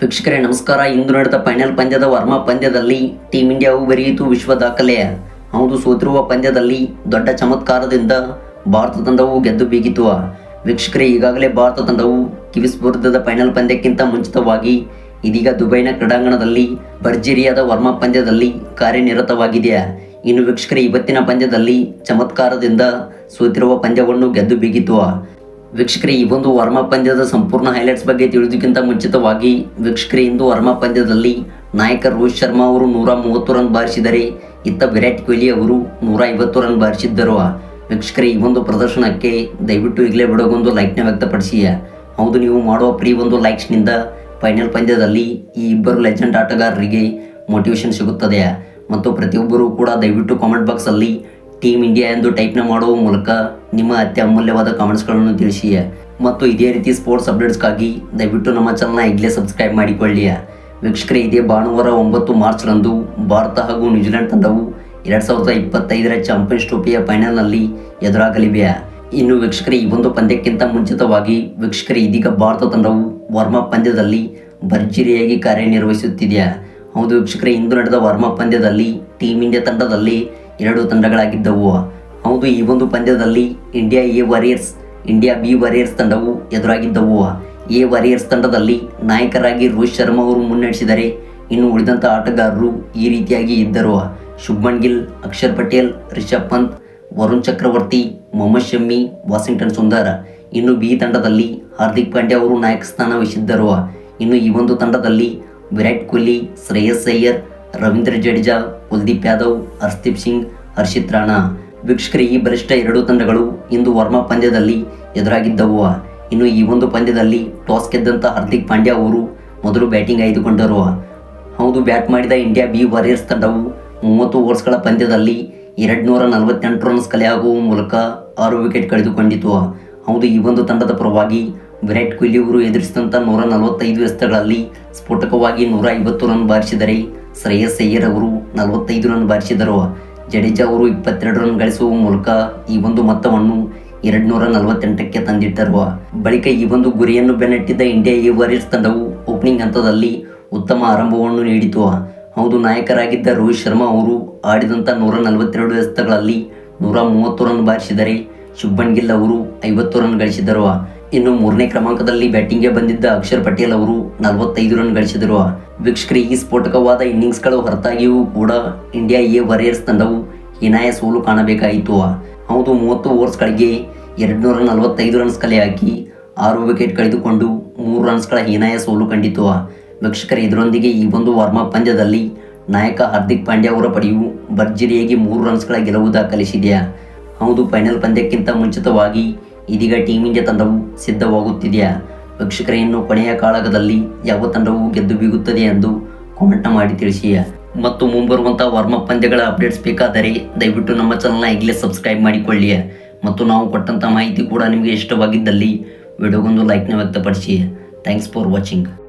ವೀಕ್ಷಕರೇ, ನಮಸ್ಕಾರ. ಇಂದು ನಡೆದ ಫೈನಲ್ ಪಂದ್ಯದ ವರ್ಮ ಪಂದ್ಯದಲ್ಲಿ ಟೀಮ್ ಇಂಡಿಯಾವು ಬರೆಯಿತು ವಿಶ್ವ ದಾಖಲೆ. ಹೌದು, ಸೋತಿರುವ ಪಂದ್ಯದಲ್ಲಿ ದೊಡ್ಡ ಚಮತ್ಕಾರದಿಂದ ಭಾರತ ತಂಡವು ಗೆದ್ದು ಬೀಗಿತು. ವೀಕ್ಷಕರೇ, ಈಗಾಗಲೇ ಭಾರತ ತಂಡವು ಕಿವಿಸ್ ವಿರುದ್ಧದ ಫೈನಲ್ ಪಂದ್ಯಕ್ಕಿಂತ ಮುಂಚಿತವಾಗಿ ಇದೀಗ ದುಬೈನ ಕ್ರೀಡಾಂಗಣದಲ್ಲಿ ಭರ್ಜರಿಯಾದ ವರ್ಮ ಪಂದ್ಯದಲ್ಲಿ ಕಾರ್ಯನಿರತವಾಗಿದೆ. ಇನ್ನು ವೀಕ್ಷಕರೇ, ಇವತ್ತಿನ ಪಂದ್ಯದಲ್ಲಿ ಚಮತ್ಕಾರದಿಂದ ಸೋತಿರುವ ಪಂದ್ಯವನ್ನು ಗೆದ್ದು ಬೀಗಿತು. ವೀಕ್ಷಕರೇ, ಈ ಒಂದು ವರ್ಮ ಪಂದ್ಯದ ಸಂಪೂರ್ಣ ಹೈಲೈಟ್ಸ್ ಬಗ್ಗೆ ತಿಳಿದಕ್ಕಿಂತ ಮುಂಚಿತವಾಗಿ ವೀಕ್ಷಕರೇ, ಇಂದು ವರ್ಮ ಪಂದ್ಯದಲ್ಲಿ ನಾಯಕ ರೋಹಿತ್ ಶರ್ಮಾ ಅವರು ನೂರ ಮೂವತ್ತು ರನ್ ಬಾರಿಸಿದರೆ, ಇತ್ತ ವಿರಾಟ್ ಕೊಹ್ಲಿ ಅವರು ನೂರ ಐವತ್ತು ರನ್ ಬಾರಿಸಿದ್ದರು. ವೀಕ್ಷಕರೇ, ಈ ಒಂದು ಪ್ರದರ್ಶನಕ್ಕೆ ದಯವಿಟ್ಟು ಈಗಲೇ ಬಿಡೋಗೊಂದು ಲೈಕ್ನ ವ್ಯಕ್ತಪಡಿಸಿ. ಹೌದು, ನೀವು ಮಾಡುವ ಪ್ರೀ ಒಂದು ಲೈಕ್ಸ್ನಿಂದ ಫೈನಲ್ ಪಂದ್ಯದಲ್ಲಿ ಈ ಇಬ್ಬರು ಲೆಜೆಂಡ್ ಆಟಗಾರರಿಗೆ ಮೋಟಿವೇಶನ್ ಸಿಗುತ್ತದೆ. ಮತ್ತು ಪ್ರತಿಯೊಬ್ಬರೂ ಕೂಡ ದಯವಿಟ್ಟು ಕಾಮೆಂಟ್ ಬಾಕ್ಸಲ್ಲಿ ಟೀಮ್ ಇಂಡಿಯಾ ಎಂದು ಟೈಪ್ನ ಮಾಡುವ ಮೂಲಕ ನಿಮ್ಮ ಅತ್ಯ ಅಮೂಲ್ಯವಾದ ಕಾಮೆಂಟ್ಸ್ಗಳನ್ನು ತಿಳಿಸಿ ಮತ್ತು ಇದೇ ರೀತಿ ಸ್ಪೋರ್ಟ್ಸ್ ಅಪ್ಡೇಟ್ಸ್ಗಾಗಿ ದಯವಿಟ್ಟು ನಮ್ಮ ಚಾನಲ್ನ ಈಗಲೇ ಸಬ್ಸ್ಕ್ರೈಬ್ ಮಾಡಿಕೊಳ್ಳಿ ವೀಕ್ಷಕರೇ, ಇದೇ ಭಾನುವಾರ ಒಂಬತ್ತು ಮಾರ್ಚ್ರಂದು ಭಾರತ ಹಾಗೂ ನ್ಯೂಜಿಲೆಂಡ್ ತಂಡವು ಎರಡು ಸಾವಿರದ ಇಪ್ಪತ್ತೈದರ ಚಾಂಪಿಯನ್ಸ್ ಟ್ರೋಫಿಯ ಫೈನಲ್ನಲ್ಲಿ ಎದುರಾಗಲಿವೆ ಇನ್ನು ವೀಕ್ಷಕರೇ, ಈ ಒಂದು ಪಂದ್ಯಕ್ಕಿಂತ ಮುಂಚಿತವಾಗಿ ವೀಕ್ಷಕರೇ, ಇದೀಗ ಭಾರತ ತಂಡವು ವಾರ್ಮ್ ಪಂದ್ಯದಲ್ಲಿ ಭರ್ಜರಿಯಾಗಿ ಕಾರ್ಯನಿರ್ವಹಿಸುತ್ತಿದೆ ಹೌದು ವೀಕ್ಷಕರೇ, ಇಂದು ನಡೆದ ವಾರ್ಮ್ ಪಂದ್ಯದಲ್ಲಿ ಟೀಮ್ ಇಂಡಿಯಾ ತಂಡದಲ್ಲಿ ಎರಡು ತಂಡಗಳಾಗಿದ್ದವು. ಹೌದು, ಈ ಒಂದು ಪಂದ್ಯದಲ್ಲಿ India A warriors India B warriors ತಂಡವು ಎದುರಾಗಿದ್ದವು. ಎ ವಾರಿಯರ್ಸ್ ತಂಡದಲ್ಲಿ ನಾಯಕರಾಗಿ ರೋಹಿತ್ ಶರ್ಮಾ ಅವರು ಮುನ್ನಡೆಸಿದರೆ ಇನ್ನು ಉಳಿದಂಥ ಆಟಗಾರರು ಈ ರೀತಿಯಾಗಿ ಇದ್ದರು. ಶುಭ್ಮನ್ ಗಿಲ್, ಅಕ್ಷರ್ ಪಟೇಲ್, ರಿಷಬ್ ಪಂತ್, ವರುಣ್ ಚಕ್ರವರ್ತಿ, ಮೊಹಮ್ಮದ್ ಶಮ್ಮಿ ವಾಷಿಂಗ್ಟನ್ ಸುಂದರ್. ಇನ್ನು ಬಿ ತಂಡದಲ್ಲಿ ಹಾರ್ದಿಕ್ ಪಾಂಡ್ಯ ಅವರು ನಾಯಕ ಸ್ಥಾನ ವಹಿಸಿದ್ದರು. ಇನ್ನು ಈ ಒಂದು ತಂಡದಲ್ಲಿ ವಿರಾಟ್ ಕೊಹ್ಲಿ, ಶ್ರೇಯಸ್ ಅಯ್ಯರ್ ರವೀಂದ್ರ ಜಡೇಜಾ, ಕುಲ್ದೀಪ್ ಯಾದವ್ ಹರ್ಷದೀಪ್ ಸಿಂಗ್, ಹರ್ಷಿತ್ ರಾಣಾ. ವೀಕ್ಷಕರ, ಈ ಬಲಿಷ್ಠ ಎರಡೂ ತಂಡಗಳು ಇಂದು ವರ್ಮ ಪಂದ್ಯದಲ್ಲಿ ಎದುರಾಗಿದ್ದವು. ಇನ್ನು ಈ ಒಂದು ಪಂದ್ಯದಲ್ಲಿ ಟಾಸ್ ಗೆದ್ದಂಥ ಹಾರ್ದಿಕ್ ಪಾಂಡ್ಯ ಅವರು ಮೊದಲು ಬ್ಯಾಟಿಂಗ್ ಆಯ್ದುಕೊಂಡರು. ಹೌದು, ಬ್ಯಾಟ್ ಮಾಡಿದ ಇಂಡಿಯಾ ಬಿ ವಾರಿಯರ್ಸ್ ತಂಡವು ಮೂವತ್ತು ಓವರ್ಸ್ಗಳ ಪಂದ್ಯದಲ್ಲಿ ಎರಡು ನೂರ ನಲವತ್ತೆಂಟು ರನ್ಸ್ ಕಲೆಯಾಗುವ ಮೂಲಕ ಆರು ವಿಕೆಟ್ ಕಳೆದುಕೊಂಡಿತು. ಹೌದು, ಈ ಒಂದು ತಂಡದ ಪರವಾಗಿ ವಿರಾಟ್ ಕೊಹ್ಲಿ ಅವರು ಎದುರಿಸಿದಂಥ ನೂರ ನಲವತ್ತೈದು ಎಸೆತಗಳಲ್ಲಿ ಸ್ಫೋಟಕವಾಗಿ ನೂರ ಐವತ್ತು ರನ್ ಬಾರಿಸಿದರೆ ಶ್ರೇಯಸ್ ಅಯ್ಯರ್ ಅವರು ನಲವತ್ತೈದು ರನ್ ಬಾರಿಸಿದರು. ಜಡೇಜಾ ಅವರು ಇಪ್ಪತ್ತೆರಡು ರನ್ ಗಳಿಸುವ ಮೂಲಕ ಈ ಒಂದು ಮೊತ್ತವನ್ನು ಎರಡು ನೂರ ನಲವತ್ತೆಂಟಕ್ಕೆ ತಂದಿಟ್ಟರು. ಬಳಿಕ ಈ ಒಂದು ಗುರಿಯನ್ನು ಬೆನ್ನಟ್ಟಿದ್ದ ಇಂಡಿಯಾ ಎ ವಾರಿಯರ್ಸ್ ತಂಡವು ಓಪನಿಂಗ್ ಹಂತದಲ್ಲಿ ಉತ್ತಮ ಆರಂಭವನ್ನು ನೀಡಿತು. ಹೌದು, ನಾಯಕರಾಗಿದ್ದ ರೋಹಿತ್ ಶರ್ಮಾ ಅವರು ಆಡಿದಂಥ ನೂರ ನಲವತ್ತೆರಡು ಎಸೆತಗಳಲ್ಲಿ ನೂರ ಮೂವತ್ತು ರನ್ ಬಾರಿಸಿದರೆ ಶುಭನ್ ಗಿಲ್ ಅವರು ಐವತ್ತು ರನ್ ಗಳಿಸಿದರು. ಇನ್ನು ಮೂರನೇ ಕ್ರಮಾಂಕದಲ್ಲಿ ಬ್ಯಾಟಿಂಗ್ಗೆ ಬಂದಿದ್ದ ಅಕ್ಷರ್ ಪಟೇಲ್ ಅವರು ನಲವತ್ತೈದು ರನ್ ಗಳಿಸಿದರು. ವೀಕ್ಷಕರಿಗೆ ಈ ಸ್ಫೋಟಕವಾದ ಇನ್ನಿಂಗ್ಸ್ಗಳು ಹೊರತಾಗಿಯೂ ಕೂಡ ಇಂಡಿಯಾ ಎ ವಾರಿಯರ್ಸ್ ತಂಡವು ಹೀನಾಯ ಸೋಲು ಕಾಣಬೇಕಾಯಿತು. ಹೌದು, ಮೂವತ್ತು ಓವರ್ಸ್ಗಳಿಗೆ ಎರಡು ನೂರ ನಲವತ್ತೈದು ರನ್ಸ್ ಕಲೆ ಹಾಕಿ ಆರು ವಿಕೆಟ್ ಕಳೆದುಕೊಂಡು ಮೂರು ರನ್ಸ್ಗಳ ಹೀನಾಯ ಸೋಲು ಕಂಡಿತು. ವೀಕ್ಷಕರ, ಇದರೊಂದಿಗೆ ಈ ಒಂದು ವಾರ್ಮಪ್ ಪಂದ್ಯದಲ್ಲಿ ನಾಯಕ ಹಾರ್ದಿಕ್ ಪಾಂಡ್ಯ ಅವರ ಪಡೆಯು ಭರ್ಜರಿಯಾಗಿ ಮೂರು ರನ್ಸ್ಗಳ ಗೆಲುವು ದಾಖಲಿಸಿದೆಯಾ? ಹೌದು, ಫೈನಲ್ ಪಂದ್ಯಕ್ಕಿಂತ ಮುಂಚಿತವಾಗಿ ಇದೀಗ ಟೀಮ್ ಇಂಡಿಯಾ ತಂಡವು ಸಿದ್ಧವಾಗುತ್ತಿದೆಯಾ? ವೀಕ್ಷಕರ, ಇನ್ನು ಕೊನೆಯ ಕಾಳಗದಲ್ಲಿ ಯಾವ ತಂಡವು ಗೆದ್ದು ಬೀಗುತ್ತದೆ ಎಂದು ಕಾಮೆಂಟ್ ಮಾಡಿ ತಿಳಿಸಿ ಮತ್ತು ಮುಂಬರುವಂಥ ಅಪ್ ಪಂದ್ಯಗಳ ಅಪ್ಡೇಟ್ಸ್ ಬೇಕಾದರೆ ದಯವಿಟ್ಟು ನಮ್ಮ ಚಾನಲ್ನ ಈಗಲೇ ಸಬ್ಸ್ಕ್ರೈಬ್ ಮಾಡಿಕೊಳ್ಳಿ ಮತ್ತು ನಾವು ಕೊಟ್ಟಂತಹ ಮಾಹಿತಿ ಕೂಡ ನಿಮಗೆ ಇಷ್ಟವಾಗಿದ್ದಲ್ಲಿ ವಿಡಿಯೋಗೊಂದು ಲೈಕ್ನ ವ್ಯಕ್ತಪಡಿಸಿ ಥ್ಯಾಂಕ್ಸ್ ಫಾರ್ ವಾಚಿಂಗ್